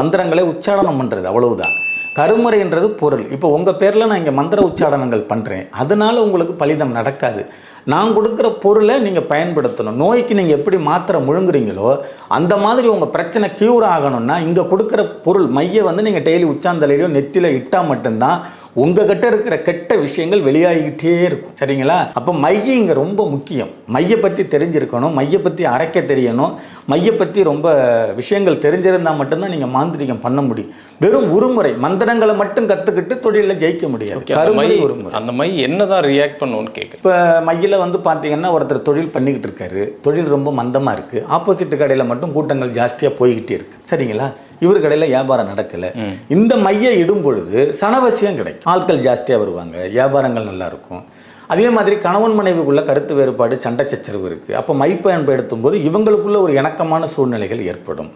மந்திரங்களை உச்சாடனம் பண்ணுறது அவ்வளவுதான். கருமுறைன்றது பொருள். இப்போ உங்கள் பேரில் நான் இங்கே மந்திர உச்சாடனங்கள் பண்ணுறேன் அதனால உங்களுக்கு பலிதம் நடக்காது. நான் கொடுக்குற பொருளை நீங்கள் பயன்படுத்தணும். நோய்க்கு நீங்கள் எப்படி மாத்திரை முழுங்குறீங்களோ அந்த மாதிரி உங்கள் பிரச்சனை க்யூர் ஆகணும்னா இங்கே கொடுக்குற பொருள் மைய வந்து நீங்கள் டெய்லி உச்சாந்தலையிலையோ நெத்தியில் இட்டால் மட்டும்தான் உங்ககிட்ட இருக்கிற கெட்ட விஷயங்கள் வெளியாகிக்கிட்டே இருக்கும். சரிங்களா? அப்போ மையம் இங்கே ரொம்ப முக்கியம். மைய பற்றி தெரிஞ்சிருக்கணும் மைய பற்றி அரைக்க தெரியணும் மைய பற்றி ரொம்ப விஷயங்கள் தெரிஞ்சிருந்தால் மட்டும்தான் நீங்கள் மாந்திரிகம் பண்ண முடியும். வெறும் உருமுறை மந்திரங்களை மட்டும் கற்றுக்கிட்டு தொழிலில் ஜெயிக்க முடியாது. Okay, அந்த மை கருமுறை உருமுறை. அந்த மை என்னதான் ரியாக்ட் பண்ணுன்னு கேட்குறேன் இப்போ மையில் வந்து பார்த்தீங்கன்னா ஒருத்தர் தொழில் பண்ணிக்கிட்டு இருக்காரு. தொழில் ரொம்ப மந்தமாக இருக்குது ஆப்போசிட் கடையில் மட்டும் கூட்டங்கள் ஜாஸ்தியாக போய்கிட்டே இருக்கு. சரிங்களா? இவர் கடையில் வியாபாரம் நடக்கலை. இந்த மையை இடும் பொழுது சனவசியம் கிடைக்கும். ஆட்கள் ஜாஸ்தியாக வருவாங்க. வியாபாரங்கள் நல்லா இருக்கும் அதே மாதிரி கணவன் மனைவிக்குள்ள கருத்து வேறுபாடு சண்டை சச்சரவு இருக்குது அப்போ மை பயன்படுத்தும் போது இவங்களுக்குள்ள ஒரு இணக்கமான சூழ்நிலைகள் ஏற்படும்.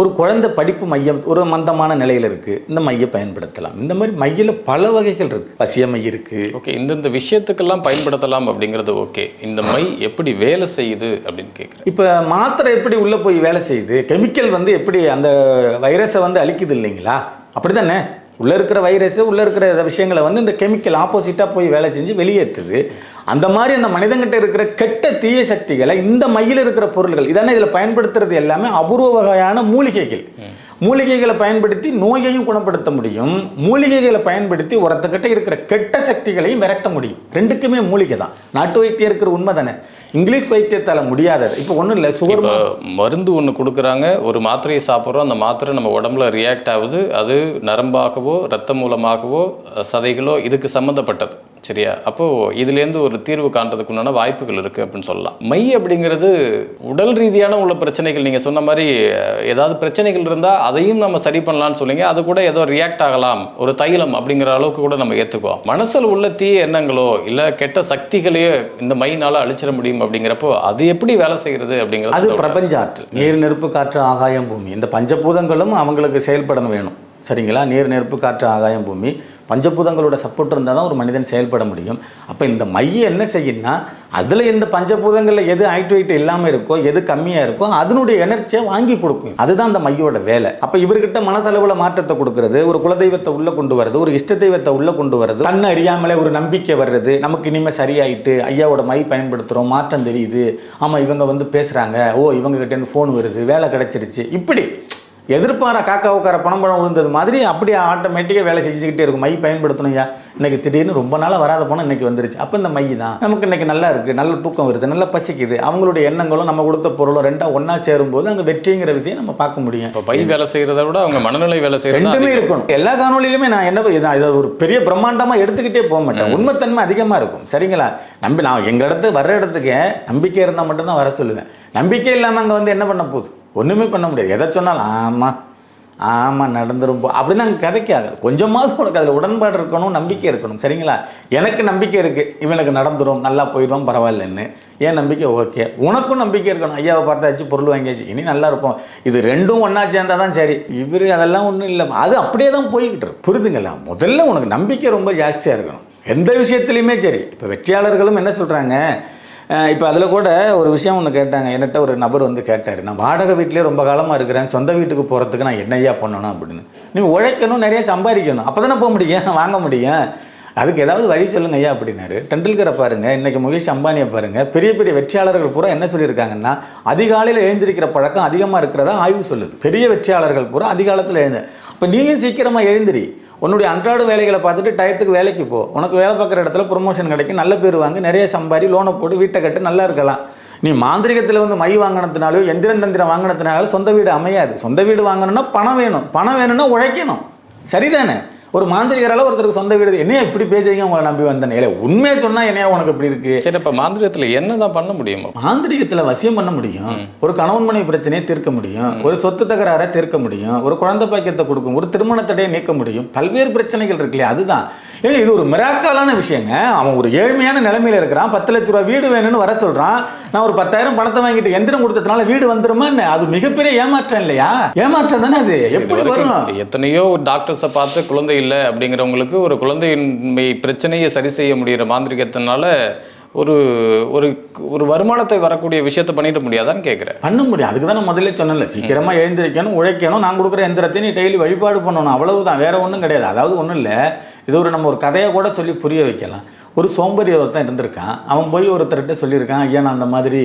ஒரு குழந்தை படிப்பு மையம் ஒரு மந்தமான நிலையில் இருக்குது இந்த மையை பயன்படுத்தலாம். இந்த மாதிரி மையில் பல வகைகள் இருக்குது பசிய மை இருக்குது ஓகே இந்தந்த விஷயத்துக்கெல்லாம் பயன்படுத்தலாம் அப்படிங்கிறது ஓகே. இந்த மை எப்படி வேலை செய்யுது அப்படின்னு கேட்குறேன் இப்போ மாத்திரை எப்படி உள்ளே போய் வேலை செய்யுது? கெமிக்கல் வந்து எப்படி அந்த வைரஸை வந்து அழிக்குது இல்லைங்களா? அப்படி தானே உள்ளே இருக்கிற வைரஸ் உள்ளே இருக்கிற விஷயங்களை வந்து இந்த கெமிக்கல் ஆப்போசிட்டாக போய் வேலை செஞ்சு வெளியேற்றுது அந்த மாதிரி அந்த மனிதங்கிட்ட இருக்கிற கெட்ட தீய சக்திகளை இந்த மையில் இருக்கிற பொருள்கள் இதானே இதில் பயன்படுத்துறது எல்லாமே அபூர்வ வகையான மூலிகைகள். மூலிகைகளை பயன்படுத்தி நோயையும் குணப்படுத்த முடியும். மூலிகைகளை பயன்படுத்தி ஒருத்தக்கிட்ட இருக்கிற கெட்ட சக்திகளையும் விரட்ட முடியும். ரெண்டுக்குமே மூலிகை தான். நாட்டு வைத்தியம் இருக்கிற உண்மை தானே. இங்கிலீஷ் வைத்தியத்தால் முடியாதது. இப்போ ஒன்றும் இல்லை சுகர் மருந்து ஒன்று கொடுக்குறாங்க. ஒரு மாத்திரையை சாப்பிட்றோம். அந்த மாத்திரை நம்ம உடம்புல ரியாக்ட் ஆகுது. அது நரம்பாகவோ ரத்த மூலமாகவோ சதைகளோ இதுக்கு சம்மந்தப்பட்டது சரியா? அப்போது இதுலேருந்து ஒரு தீர்வு காண்றதுக்கு உண்டான வாய்ப்புகள் இருக்குது அப்படின்னு சொல்லலாம். மை அப்படிங்கிறது உடல் ரீதியான உள்ள பிரச்சனைகள். நீங்கள் சொன்ன மாதிரி ஏதாவது பிரச்சனைகள் இருந்தால் அதையும் நம்ம சரி பண்ணலாம்னு சொல்லுங்க. அது கூட ஏதோ ரியாக்ட் ஆகலாம். ஒரு தைலம் அப்படிங்கிற அளவுக்கு கூட நம்ம ஏற்றுக்குவோம் மனசில் உள்ள தீய எண்ணங்களோ இல்லை கெட்ட சக்திகளையோ இந்த மைனால அழிச்சிட முடியும் அப்படிங்கிறப்போ அது எப்படி வேலை செய்கிறது அது அப்படிங்கிறது பிரபஞ்ச ஆற்றல் நீர் நெருப்பு காற்று ஆகாயம் பூமி. இந்த பஞ்சபூதங்களும் அவங்களுக்கு செயல்பட வேணும். சரிங்களா? நீர் நெருப்பு காற்று ஆகாயம் பூமி. பஞ்சபூதங்களோட சப்போர்ட் இருந்தால் தான் ஒரு மனிதன் செயல்பட முடியும். அப்போ இந்த மையம் என்ன செய்யும்னா அதில் இந்த பஞ்சபூதங்களில் எது ஹைட் வெயிட் இல்லாமல் இருக்கோ எது கம்மியாக இருக்கோ அதனுடைய எனர்ஜியை வாங்கி கொடுக்கும். அதுதான் அந்த மையோட வேலை. அப்போ இவர்கிட்ட மனதளவில் மாற்றத்தை கொடுக்கறது ஒரு குலதெய்வத்தை உள்ளே கொண்டு வர்றது ஒரு இஷ்ட தெய்வத்தை உள்ளே கொண்டு வர்றது தன்னை அறியாமலே ஒரு நம்பிக்கை வர்றது நமக்கு இனிமேல் சரியாயிட்டு ஐயாவோட மை பயன்படுத்துகிறோம் மாற்றம் தெரியுது. ஆமாம் இவங்க வந்து பேசுகிறாங்க ஓ இவங்ககிட்டேருந்து ஃபோன் வருது வேலை கிடச்சிருச்சு. இப்படி எதிர்பாரா காக்கா உட்கார பணம் பணம் விழுந்தது மாதிரி அப்படியே ஆட்டோமேட்டிக்காக வேலை செஞ்சுக்கிட்டே இருக்கும். மை பயன்படுத்தணும் ஐயா. இன்னைக்கு திடீர்னு ரொம்ப நாளாக வராத பணம் இன்னைக்கு வந்துருச்சு. அப்போ இந்த மை தான். நமக்கு இன்னைக்கு நல்லா இருக்குது நல்ல தூக்கம் வருது. நல்லா பசிக்குது. அவங்களுடைய எண்ணங்களும் நம்ம கொடுத்த பொருளும் ரெண்டா ஒன்றா சேரும்போது அங்கே வெற்றிங்கிற விதையை நம்ம பார்க்க முடியும். இப்போ பை வேலை செய்கிறத விட அவங்க மனநிலை வேலை ரெண்டுமே செய்கிறது இருக்கணும். எல்லா காணொலியிலுமே நான் என்ன இதான் இதை ஒரு பெரிய பிரம்மாண்டமாக எடுத்துக்கிட்டே போக மாட்டேன். உண்மைத்தன்மை அதிகமாக இருக்கும். சரிங்களா? நம்பி நான் எங்கள் இடத்து வர்ற இடத்துக்கு நம்பிக்கை இருந்தால் மட்டும்தான் வர சொல்லுவேன். நம்பிக்கை இல்லாமல் அங்கே வந்து என்ன பண்ண போகுது? ஒன்றுமே பண்ண முடியாது. எதை சொன்னாலும் ஆமாம் ஆமாம் நடந்துரும் போ அப்படின்னு அங்கே கதைக்கு கொஞ்சமாவது உனக்கு அதில் உடன்பாடு இருக்கணும் நம்பிக்கை இருக்கணும். சரிங்களா? எனக்கு நம்பிக்கை இருக்குது இவனுக்கு நடந்துரும் நல்லா போயிடும் பரவாயில்லன்னு. ஏன் நம்பிக்கை ஓகே. உனக்கும் நம்பிக்கை இருக்கணும். ஐயாவை பார்த்தாச்சு பொருள் வாங்கியாச்சு இனி நல்லா இருப்போம். இது ரெண்டும் ஒன்றா சேர்ந்தால் தான் சரி. இவர் அதெல்லாம் ஒன்றும் இல்லை. அது அப்படியே தான் போய்கிட்டு இருக்கு. புரிதுங்களா? முதல்ல உனக்கு நம்பிக்கை ரொம்ப ஜாஸ்தியாக இருக்கணும். எந்த விஷயத்துலையுமே சரி. இப்போ வெற்றியாளர்களும் என்ன சொல்கிறாங்க இப்போ அதில் கூட ஒரு விஷயம் ஒன்று கேட்டாங்க. என்கிட்ட ஒரு நபர் வந்து கேட்டார். நான் வாடகை வீட்டிலே ரொம்ப காலமாக இருக்கிறேன். சொந்த வீட்டுக்கு போகிறதுக்கு நான் என்னையா பண்ணணும்? அப்படின்னு. நீ உழைக்கணும் நிறைய சம்பாதிக்கணும். அப்போ தானே போக முடியும்? வாங்க முடியும். அதுக்கு ஏதாவது வழி சொல்லுங்க ஐயா அப்படின்னாரு. டெண்டுல்கரை பாருங்க. இன்றைக்கி முகேஷ் அம்பானியை பாருங்க. பெரிய பெரிய வெற்றியாளர்கள் பூரா என்ன சொல்லியிருக்காங்கன்னா அதிகாலையில் எழுந்திருக்கிற பழக்கம் அதிகமாக இருக்கிறதா ஆய்வு சொல்லுது. பெரிய வெற்றியாளர்கள் பூரா அதிகாலத்தில் எழுந்த இப்போ நீயும் சீக்கிரமாக எழுந்திரி. உன்னுடைய அன்றாட வேலைகளை பார்த்துட்டு டயத்துக்கு வேலைக்கு போ. உனக்கு வேலை பார்க்குற இடத்துல ப்ரொமோஷன் கிடைக்கும். நல்ல பேர் வாங்க. நிறைய சம்பாரி லோனை போட்டு வீட்டை கட்டு நல்லா இருக்கலாம். நீ மாந்திரிகத்தில் வந்து மை வாங்கினதுனாலோ எந்திரம் தந்திரம் வாங்கினதுனால சொந்த வீடு அமையாது. சொந்த வீடு வாங்கணும்னா பணம் வேணும். பணம் வேணும்னா உழைக்கணும். சரிதானே? ஒரு மாந்திரிகரால் ஒருத்தருக்கு சொந்த வீடு என்னையா இப்படி பேசுறீங்க? உங்களை நம்பி வந்தேன் இல்லை உண்மையை சொன்னால் என்னையா உனக்கு இப்படி இருக்கு? சரி இப்போ மாந்திரியத்தில் என்ன தான் பண்ண முடியுமோ? மாந்திரிகத்தில் வசியம் பண்ண முடியும். ஒரு கணவன் மனைவி பிரச்சனையை தீர்க்க முடியும். ஒரு சொத்து தகராறை தீர்க்க முடியும். ஒரு குழந்தை பாக்கியத்தை கொடுக்கும். ஒரு திருமண தடையை நீக்க முடியும். பல்வேறு பிரச்சனைகள் இருக்கு இல்லையா? அதுதான். ஏங்க இது ஒரு மிராக்கலான விஷயங்க. அவன் ஒரு ஏழ்மையான நிலைமையில இருக்கிறான். பத்து லட்ச ரூபா வீடு வேணும்னு வர சொல்றான். நான் ஒரு பத்தாயிரம் பணத்தை வாங்கிட்டு எந்திரம் கொடுத்ததுனால வீடு வந்துருமா என்ன அது மிகப்பெரிய ஏமாற்றம் இல்லையா? ஏமாற்றம் தானே அது? எப்படி வரும்? எத்தனையோ டாக்டர்ஸை பார்த்து குழந்தை இல்லை அப்படிங்கிறவங்களுக்கு ஒரு குழந்தையின்மை பிரச்சனையை சரி செய்ய முடிகிற மாந்திரிகத்தினால ஒரு ஒரு ஒரு வருமானத்தை வரக்கூடிய விஷயத்தை பண்ணிட முடியாதான்னு கேட்குறேன். பண்ண முடியும். அதுக்கு தான் நான் முதல்ல சொன்னேன்ல சீக்கிரமாக எழுந்திருக்கணும் உழைக்கணும் நான் கொடுக்குற எந்திரத்தை நீ டெய்லி வழிபாடு பண்ணணும் அவ்வளவுதான். வேற ஒன்றும் கிடையாது. அதாவது ஒன்றும் இல்லை. இது ஒரு நம்ம ஒரு கதையை கூட சொல்லி புரிய வைக்கலாம். ஒரு சோம்பேறி ஒருத்தன் இருந்திருக்கான். அவன் போய் ஒருத்தர்கிட்ட சொல்லியிருக்கான் ஐயா நான் அந்த மாதிரி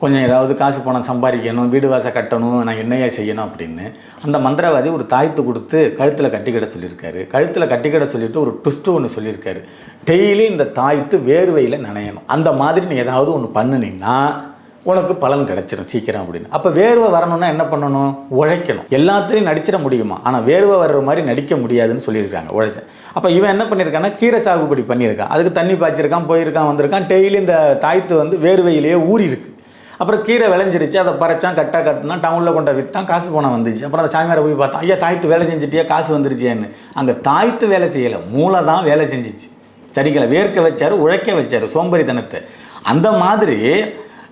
கொஞ்சம் ஏதாவது காசு பணம் சம்பாதிக்கணும் வீடு வாசல் கட்டணும் நான் என்னையா செய்யணும் அப்படின்னு அந்த மந்திரவாதி ஒரு தாய்த்து கொடுத்து கழுத்தில் கட்டிக்கிட சொல்லியிருக்காரு. கழுத்தில் கட்டிக்கிட சொல்லிவிட்டு ஒரு ட்விஸ்ட்டு ஒன்று சொல்லியிருக்காரு. டெய்லி இந்த தாய்த்து வேர்வையில் நனையணும். அந்த மாதிரி நீ ஏதாவது ஒன்று பண்ணுனீங்கன்னா உனக்கு பலன் கிடைச்சிடும் சீக்கிரம் அப்படின்னு. அப்போ வேர்வை வரணும்னா என்ன பண்ணணும்? உழைக்கணும். எல்லாத்துலேயும் நடிச்சிட முடியுமா? ஆனால் வேர்வை வர்ற மாதிரி நடிக்க முடியாதுன்னு சொல்லியிருக்காங்க உழைச்சேன் அப்போ இவன் என்ன பண்ணியிருக்கான்னா கீரை சாகுபடி பண்ணியிருக்கான். அதுக்கு தண்ணி பாய்ச்சிருக்கான் போயிருக்கான் வந்திருக்கான். டெய்லி இந்த தாய்த்து வந்து வேர்வையிலேயே ஊறி இருக்கு அப்புறம் கீரை விளைஞ்சிருச்சு அதை பறைச்சான் கட்டாக கட்டினா டவுனில் கொண்ட விற்றான் காசு போனால் வந்துச்சு. அப்புறம் அந்த சாமியாரை போய் பார்த்தான் ஐயா தாய்த்து வேலை செஞ்சுட்டியா காசு வந்துருச்சேன்னு. அங்கே தாய்த்து வேலை செய்யலை மூளை தான் வேலை செஞ்சிச்சு. சரிங்களா வேர்க்க வச்சார் உழைக்க வச்சார் சோம்பேறித்தனத்தை. அந்த மாதிரி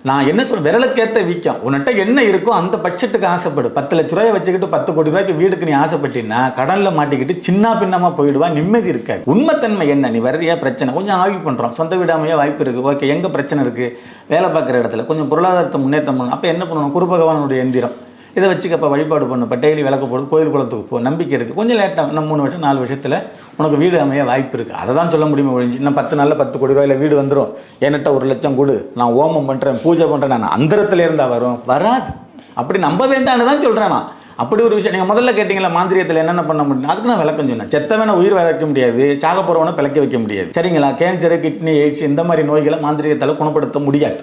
நான் என்ன சொல்ல விரலுக்கேற்ற வீக்கம். உன்கிட்ட என்ன இருக்கோ அந்த பட்ஜெட்டுக்கு ஆசைப்படு. பத்து லட்ச ரூபாய் வச்சுக்கிட்டு பத்து கோடி ரூபாய்க்கு வீடுக்கு நீ ஆசைப்பட்டீங்கன்னா கடனில் மாட்டிக்கிட்டு சின்ன பின்னமாக போயிடுவா நிம்மதி இருக்காது. உண்மைத்தன்மை என்ன? நீ வரையா பிரச்சனை. கொஞ்சம் ஆய்வு பண்ணுறோம் சொந்த வீடாமையாக வாய்ப்பு இருக்குது ஓகே எங்கே பிரச்சனை இருக்குது வேலை பார்க்குற இடத்துல. கொஞ்சம் பொருளாதாரத்தை முன்னேற்றம் பண்ணணும். அப்போ என்ன பண்ணணும்? குரு பகவானுடைய எந்திரம். இதை வச்சுக்கப்ப வழிபாடு பண்ணு. இப்போ டெய்லி விளக்கு போடு கோயில் குளத்துக்கு போ. நம்பிக்கை இருக்குது கொஞ்சம் லேட்டாக இன்னும் மூணு வருஷம் நாலு வருஷத்தில் உனக்கு வீடு அமைய வாய்ப்பு இருக்குது அதை தான் சொல்ல முடியுமா ஒழிஞ்சு இன்னும் பத்து நாளில் பத்து கோடி ரூபாயில் வீடு வந்துடும் என்கிட்ட ஒரு லட்சம் கொடு. நான் ஓமம் பண்ணுறேன் பூஜை பண்ணுறேன் நான் அந்தரத்தில் இருந்தால் வரும். வராது. அப்படி நம்ப வேண்டான்னு தான் சொல்கிறேன் நான். அப்படி ஒரு விஷயம் நீங்கள் முதல்ல கேட்டிங்களா மாந்திரியத்தில் என்னென்ன பண்ண முடியும்? அதுக்கு நான் விளக்கம் சொன்னேன். செத்தவனை உயிர் வளர்க்க முடியாது. சாக போகிறவனை பிழைக்க வைக்க முடியாது. சரிங்களா? கேன்சரு கிட்னி எய்ட்ஸ் இந்த மாதிரி நோய்களை மாந்திரியத்தால் குணப்படுத்த முடியாது.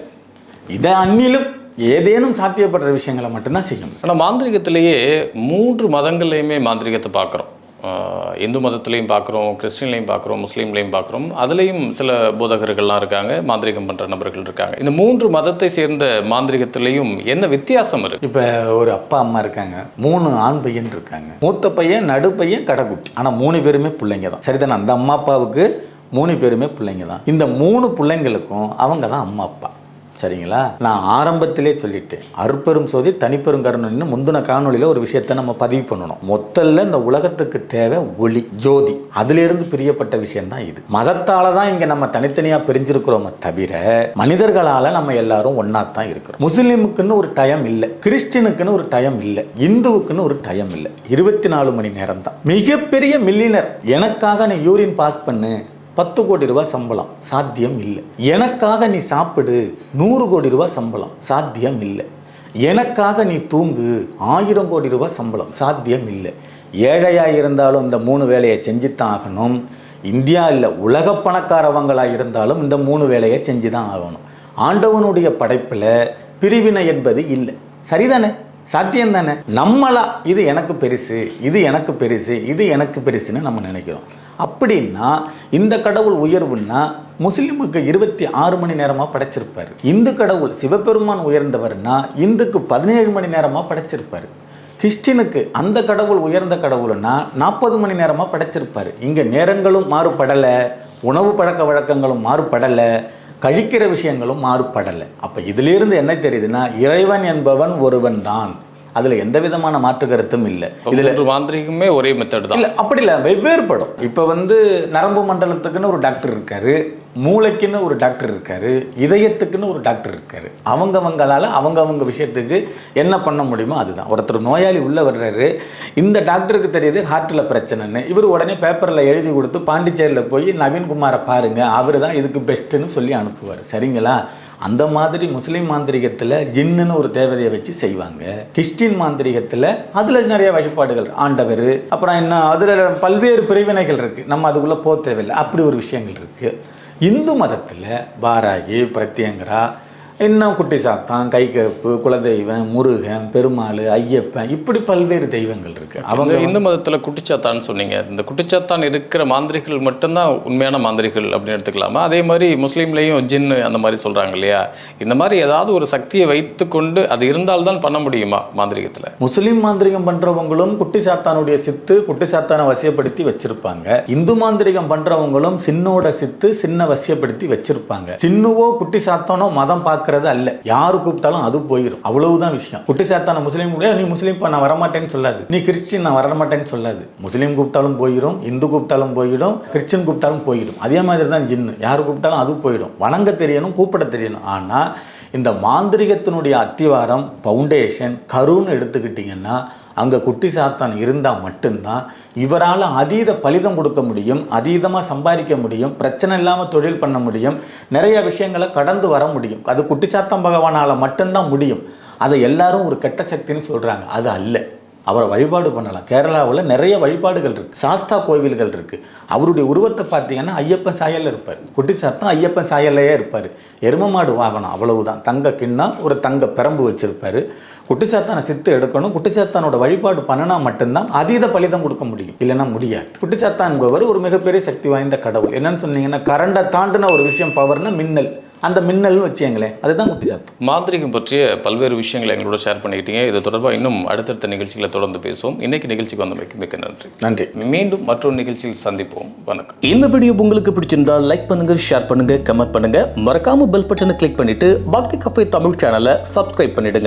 இதை அந்நிலும் ஏதேனும் சாத்தியப்படுற விஷயங்களை மட்டும்தான் செய்ய முடியும் ஆனால் மாந்திரிகத்திலேயே மூன்று மதங்கள்லையுமே மாந்திரிகத்தை பார்க்குறோம். இந்து மதத்துலேயும் பார்க்குறோம் கிறிஸ்டின்லையும் பார்க்குறோம் முஸ்லீம்லையும் பார்க்குறோம். அதுலேயும் சில போதகர்கள்லாம் இருக்காங்க மாந்திரிகம் பண்ணுற நபர்கள் இருக்காங்க. இந்த மூன்று மதத்தை சேர்ந்த மாந்திரிகத்திலையும் என்ன வித்தியாசம் இருக்கு? இப்போ ஒரு அப்பா அம்மா இருக்காங்க மூணு ஆண் பையன் இருக்காங்க. மூத்த பையன் நடு பையன் கடைக்குட்டி ஆனால் மூணு பேருமே பிள்ளைங்க தான். சரிதானே? அந்த அம்மா அப்பாவுக்கு மூணு பேருமே பிள்ளைங்க தான். இந்த மூணு பிள்ளைங்களுக்கும் அவங்க தான் அம்மா அப்பா. சரிங்களா? நான் ஆரம்பத்திலே சொல்லிட்டேன். அற்பெரும் சோதி தனிப்பெரும் கருணைன்னு முந்தின காணொளியில் ஒரு விஷயத்தை நம்ம பதிவு பண்ணணும். மொத்தல்ல இந்த உலகத்துக்கு தேவை ஒளி ஜோதி. அதிலிருந்து பிரியப்பட்ட விஷயம் தான் இது. மதத்தால தான் இங்க நம்ம தனித்தனியா பிரிஞ்சிருக்கிறோமே தவிர மனிதர்களால நம்ம எல்லாரும் ஒன்னா தான் இருக்கிறோம். முஸ்லிமுக்குன்னு ஒரு டயம் இல்லை. கிறிஸ்டினுக்குன்னு ஒரு டயம் இல்லை. இந்துவுக்குன்னு ஒரு டயம் இல்லை. இருபத்தி நாலு மணி நேரம் தான் மிகப்பெரிய மில்லினர் எனக்காக நீ யூரின் பாஸ் பண்ணு. பத்து கோடி ரூபாய் சம்பளம். சாத்தியம் இல்லை. எனக்காக நீ சாப்பிடு. நூறு கோடி ரூபாய் சம்பளம். சாத்தியம் இல்லை. எனக்காக நீ தூங்கு. ஆயிரம் கோடி ரூபாய் சம்பளம். சாத்தியம் இல்லை. ஏழையாக இருந்தாலும் இந்த மூணு வேலையை செஞ்சுத்தான் ஆகணும். இந்தியா இல்லை உலக பணக்காரவங்களாக இருந்தாலும் இந்த மூணு வேலையை செஞ்சு தான் ஆகணும். ஆண்டவனுடைய படைப்பில் பிரிவினை என்பது இல்லை. சரிதானே? சத்தியம் தானே நம்மளா இது எனக்கு பெருசு இது எனக்கு பெருசு இது எனக்கு பெருசுன்னு நம்ம நினைக்கிறோம். அப்படின்னா இந்த கடவுள் உயர்வுன்னா முஸ்லீமுக்கு இருபத்தி ஆறு மணி நேரமாக படைச்சிருப்பார். இந்து கடவுள் சிவபெருமான் உயர்ந்தவர்னா இந்துக்கு பதினேழு மணி நேரமாக படைச்சிருப்பார். கிறிஸ்டினுக்கு அந்த கடவுள் உயர்ந்த கடவுள்னா நாற்பது மணி நேரமாக படைச்சிருப்பார். இங்கே நேரங்களும் மாறுபடலை உணவு பழக்க வழக்கங்களும் மாறுபடலை கழிக்கிற விஷயங்களும் மாறுபடலை. அப்போ இதிலிருந்து என்ன தெரியுதுன்னா இறைவன் என்பவன் ஒருவன் தான் அதில் எந்த விதமான மாற்று கருத்தும் இல்லை. இதில் மூன்று மாந்திரிகமே ஒரே மெத்தட் தான். இல்ல அப்படி இல்லை வெவ்வேறு படம் இப்போ வந்து நரம்பு மண்டலத்துக்குன்னு ஒரு டாக்டர் இருக்காரு மூளைக்குன்னு ஒரு டாக்டர் இருக்காரு இதயத்துக்குன்னு ஒரு டாக்டர் இருக்காரு. அவங்கவங்களால அவங்கவங்க விஷயத்துக்கு என்ன பண்ண முடியுமோ அதுதான். ஒருத்தர் நோயாளி உள்ள வர்றாரு இந்த டாக்டருக்கு தெரியுது ஹார்ட்டில் பிரச்சனைன்னு. இவர் உடனே பேப்பரில் எழுதி கொடுத்து பாண்டிச்சேரியில் போய் நவீன்குமாரை பாருங்க அவர் தான் இதுக்கு பெஸ்ட்டுன்னு சொல்லி அனுப்புவார். சரிங்களா? அந்த மாதிரி முஸ்லீம் மாந்திரிகத்தில் ஜின்னுன்னு ஒரு தேவதையை வச்சு செய்வாங்க. கிறிஸ்டின் மாந்திரிகத்தில் அதில் நிறைய வழிபாடுகள். ஆண்டவர் அப்புறம் என்ன அதில் பல்வேறு பிரிவினைகள் இருக்குது நம்ம அதுக்குள்ளே போக தேவையில்லை. அப்படி ஒரு விஷயங்கள் இருக்குது இந்து மதத்தில் பாராகி பிரத்யங்கரா இன்னும் குட்டி சாத்தான் கைக்கருப்பு குலதெய்வம் முருகன் பெருமாள் ஐயப்பன் இப்படி பல்வேறு தெய்வங்கள் இருக்குது அவங்க இந்து மதத்துல குட்டிச்சாத்தான்னு சொன்னீங்க. இந்த குட்டிச்சாத்தான் இருக்கிற மாந்திரிகள் மட்டும்தான் உண்மையான மாந்திரிகள் அப்படின்னு எடுத்துக்கலாமா? அதே மாதிரி முஸ்லீம்லேயும் ஜின்னு அந்த மாதிரி சொல்றாங்க இல்லையா? இந்த மாதிரி ஏதாவது ஒரு சக்தியை வைத்துக்கொண்டு அது இருந்தால்தான் பண்ண முடியுமா மாந்திரிகத்துல? முஸ்லீம் மாந்திரிகம் பண்றவங்களும் குட்டி சாத்தானுடைய சித்து குட்டி சாத்தானை வசியப்படுத்தி வச்சிருப்பாங்க. இந்து மாந்திரிகம் பண்றவங்களும் சின்னோட சித்து சின்ன வசியப்படுத்தி வச்சிருப்பாங்க. சின்னுவோ குட்டி சாத்தானோ மதம் பார்க்கறது அல்ல. யாரு கூப்பிட்டாலும் அது போயிடும் அவ்வளவுதான் விஷயம். குட்டி சாத்தான முஸ்லீம் கூட நீ முஸ்லீம் நான் வரமாட்டேன்னு சொல்லாது. நீ கிறிஸ்டின் நான் வரமாட்டேன்னு சொல்லாது. முஸ்லீம் கூப்பிட்டாலும் போயிடும் இந்து கூப்பிட்டாலும் போயிடும் கிறிஸ்டின் கூப்பிட்டாலும் போயிடும். அதே மாதிரி தான் ஜின்னு. யார் கூப்பிட்டாலும் அது போயிடும். வணங்க தெரியணும் கூப்பிட தெரியணும். ஆனால் இந்த மாந்திரிகத்தினுடைய அத்திவாரம் ஃபவுண்டேஷன் கருன்னு எடுத்துக்கிட்டிங்கன்னா அங்கே குட்டி சாத்தான் இருந்தால் மட்டும்தான் இவரால் அதீத பலிதம் கொடுக்க முடியும் அதீதமாக சம்பாதிக்க முடியும் பிரச்சனை இல்லாமல் தொழில் பண்ண முடியும் நிறைய விஷயங்களை கடந்து வர முடியும். அது குட்டி சாத்தான் பகவானால் மட்டும்தான் முடியும். அதை எல்லாரும் ஒரு கெட்ட சக்தின்னு சொல்கிறாங்க அது அல்ல. அவரை வழிபாடு பண்ணலாம். கேரளாவில் நிறைய வழிபாடுகள் இருக்குது சாஸ்தா கோவில்கள் இருக்குது அவருடைய உருவத்தை பார்த்தீங்கன்னா ஐயப்பன் சாயலில் இருப்பார். குட்டி சாத்தம் ஐயப்பன் சாயல்லையே இருப்பார். எரும மாடு வாகனம் அவ்வளவுதான். தங்க கிண்ணம் ஒரு தங்க பெரம்பு வச்சுருப்பார். குட்டிச்சாத்தானை சித்து எடுக்கணும். குட்டி சாத்தானோட வழிபாடு பண்ணினா மட்டும்தான் அதீத பலிதம் கொடுக்க முடியும். இல்லைன்னா முடியாது. குட்டிச்சாத்தான் என்பவர் ஒரு மிகப்பெரிய சக்தி வாய்ந்த கடவுள். என்னன்னு சொன்னீங்கன்னா கரண்டை தாண்டின ஒரு விஷயம் பவர்னா மின்னல். அந்த மின்னல்னு வச்சுங்களேன் அதுதான் குட்டி சாத்தம் மாந்திரிகம் பற்றிய பல்வேறு விஷயங்களை எங்களோட ஷேர் பண்ணிக்கிட்டீங்க. இது தொடர்பாக இன்னும் அடுத்தடுத்த நிகழ்ச்சிகளை தொடர்ந்து பேசுவோம். இன்னைக்கு நிகழ்ச்சிக்கு வந்தமைக்கு மிக்க நன்றி. நன்றி. மீண்டும் மற்றொரு நிகழ்ச்சியில் சந்திப்போம். வணக்கம். இந்த வீடியோ உங்களுக்கு பிடிச்சிருந்தா லைக் பண்ணுங்க ஷேர் பண்ணுங்க கமெண்ட் பண்ணுங்க. மறக்காம பெல் பட்டனை கிளிக் பண்ணிட்டு பக்தி கஃபே தமிழ் சேனலை சப்ஸ்கிரைப் பண்ணிடுங்க.